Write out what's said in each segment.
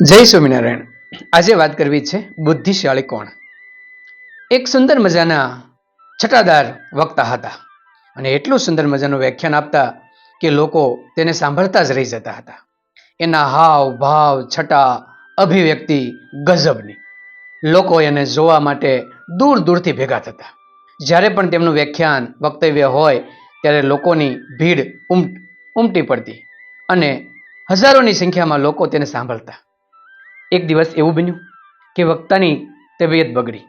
જય સ્વામિનારાયણ. આજે વાત કરવી છે બુદ્ધિશાળી કોણ? એક સુંદર મજાના છટાદાર વક્તા હતા અને એટલું સુંદર મજાનું વ્યાખ્યાન આપતા કે લોકો તેને સાંભળતા જ રહી જતા હતા. એના હાવ ભાવ છટા અભિવ્યક્તિ ગઝબની લોકો એને જોવા માટે દૂર દૂરથી ભેગા થતા. જ્યારે પણ તેમનું વ્યાખ્યાન વક્તવ્ય હોય ત્યારે લોકોની ભીડ ઉમ ઉમટી પડતી અને હજારોની સંખ્યામાં લોકો તેને સાંભળતા. એક દિવસ એવું બન્યું કે વક્તાની તબિયત બગડી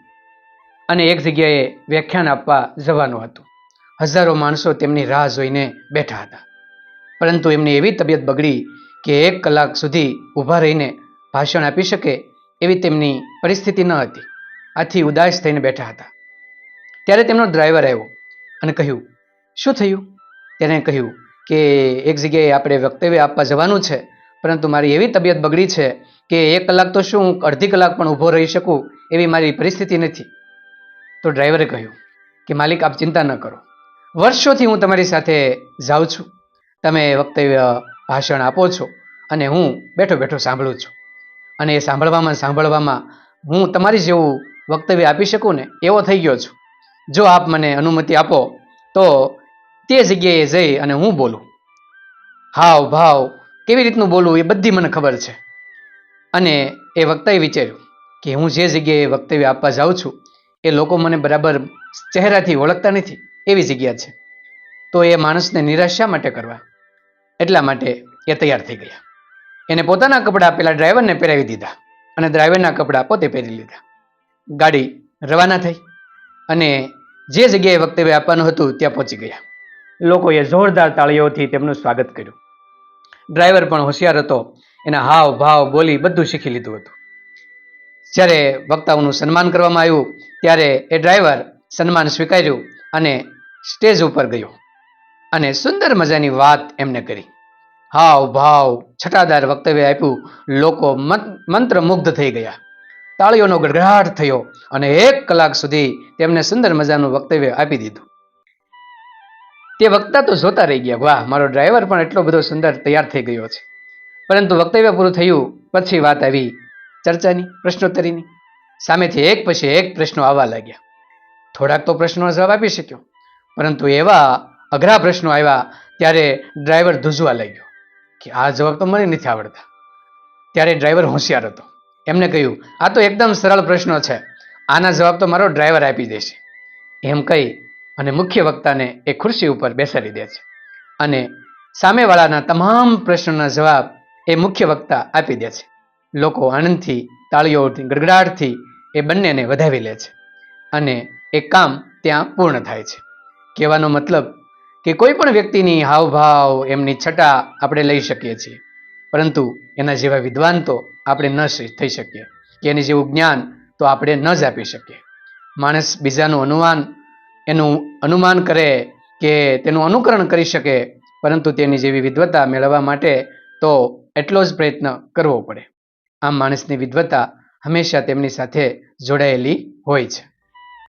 અને એક જગ્યાએ વ્યાખ્યાન આપવા જવાનું હતું. હજારો માણસો તેમની રાહ જોઈને બેઠા હતા. પરંતુ એમની એવી તબિયત બગડી કે એક કલાક સુધી ઊભા રહીને ભાષણ આપી શકે એવી તેમની પરિસ્થિતિ ન હતી. આથી ઉદાસ થઈને બેઠા હતા. ત્યારે તેમનો ડ્રાઈવર આવ્યો અને કહ્યું, શું થયું? તેણે કહ્યું કે, એક જગ્યાએ આપણે વક્તવ્ય આપવા જવાનું છે, પરંતુ મારી એવી તબિયત બગડી છે કે એક કલાક તો શું હું અડધી કલાક પણ ઊભો રહી શકું એવી મારી પરિસ્થિતિ નથી. તો ડ્રાઈવરે કહ્યું કે, માલિક, આપ ચિંતા ન કરો. વર્ષોથી હું તમારી સાથે જાઉં છું. તમે વક્તવ્ય ભાષણ આપો છો અને હું બેઠો બેઠો સાંભળું છું. અને એ સાંભળવામાં સાંભળવામાં હું તમારી જેવું વક્તવ્ય આપી શકું ને એવો થઈ ગયો છું. જો આપ મને અનુમતિ આપો, તો તે જગ્યાએ જઈ અને હું બોલું. હાવ ભાવ, કેવી રીતનું બોલવું એ બધી મને ખબર છે. અને એ વક્તાએ વિચાર્યું કે હું જે જગ્યાએ વક્તવ્ય આપવા જાઉં છું, એ લોકો મને બરાબર ચહેરાથી ઓળખતા નથી, એવી જગ્યા છે. તો એ માણસને નિરાશ માટે કરવા? એટલા માટે એ તૈયાર થઈ ગયા. એને પોતાના કપડાં પેલા ડ્રાઈવરને પહેરાવી દીધા અને ડ્રાઈવરના કપડાં પોતે પહેરી લીધા. ગાડી રવાના થઈ અને જે જગ્યાએ વક્તવ્ય આપવાનું હતું ત્યાં પહોંચી ગયા. લોકોએ જોરદાર તાળીઓથી તેમનું સ્વાગત કર્યું. ડ્રાઈવર પણ હોશિયાર હતો એના હાવ ભાવ બોલી બધું શીખી લીધું હતું. જ્યારે વક્તાઓનું સન્માન કરવામાં આવ્યું, ત્યારે એ ડ્રાઈવર સન્માન સ્વીકાર્યું અને સ્ટેજ ઉપર ગયો અને સુંદર મજાની વાત એમને કરી. હાવ ભાવ છટાદાર વક્તવ્ય આપ્યું, લોકો મંત્રમુગ્ધ થઈ ગયા. તાળીઓનો ગડગડાટ થયો અને એક કલાક સુધી તેમને સુંદર મજાનું વક્તવ્ય આપી દીધું. તે વક્તા તો જોતા રહી ગયા, વાહ, મારો ડ્રાઈવર પણ એટલો બધો સુંદર તૈયાર થઈ ગયો છે. પરંતુ વક્તવ્ય પૂરું થયું, પછી વાત આવી ચર્ચાની, પ્રશ્નોત્તરીની. સામેથી એક પછી એક પ્રશ્નો આવવા લાગ્યા. થોડાક તો પ્રશ્નોનો જવાબ આપી શક્યો, પરંતુ એવા અઘરા પ્રશ્નો આવ્યા ત્યારે ડ્રાઈવર ધૂજવા લાગ્યો કે આ જવાબ તો મને નથી આવડતા. ત્યારે ડ્રાઈવર હોશિયાર હતો. એમને કહ્યું, આ તો એકદમ સરળ પ્રશ્નો છે. આના જવાબ તો મારો ડ્રાઈવર આપી દેશે. એમ કહી અને મુખ્ય વક્તાને એ ખુરશી ઉપર બેસાડી દે છે. અને સામેવાળાના તમામ પ્રશ્નોના જવાબ એ મુખ્ય વક્તા આપી દે છે. લોકો આનંદથી, તાળીઓથી, ગડગડાટથી એ બંનેને વધાવી લે છે અને એ કામ ત્યાં પૂર્ણ થાય છે. કહેવાનો મતલબ કે કોઈ પણ વ્યક્તિની હાવભાવ, એમની છટા આપણે લઈ શકીએ છીએ. પરંતુ એના જેવા વિદ્વાન તો આપણે ન થઈ શકીએ કે એની જેવું જ્ઞાન તો આપણે ન જ આપી શકીએ. માણસ બીજાનું અનુમાન, એનું અનુમાન કરે કે તેનું અનુકરણ કરી શકે પરંતુ તેની જેવી વિદ્વતા મેળવવા માટે તો એટલો જ પ્રયત્ન કરવો પડે. આમ માણસની વિદ્વતા હંમેશા તેમની સાથે જોડાયેલી હોય છે.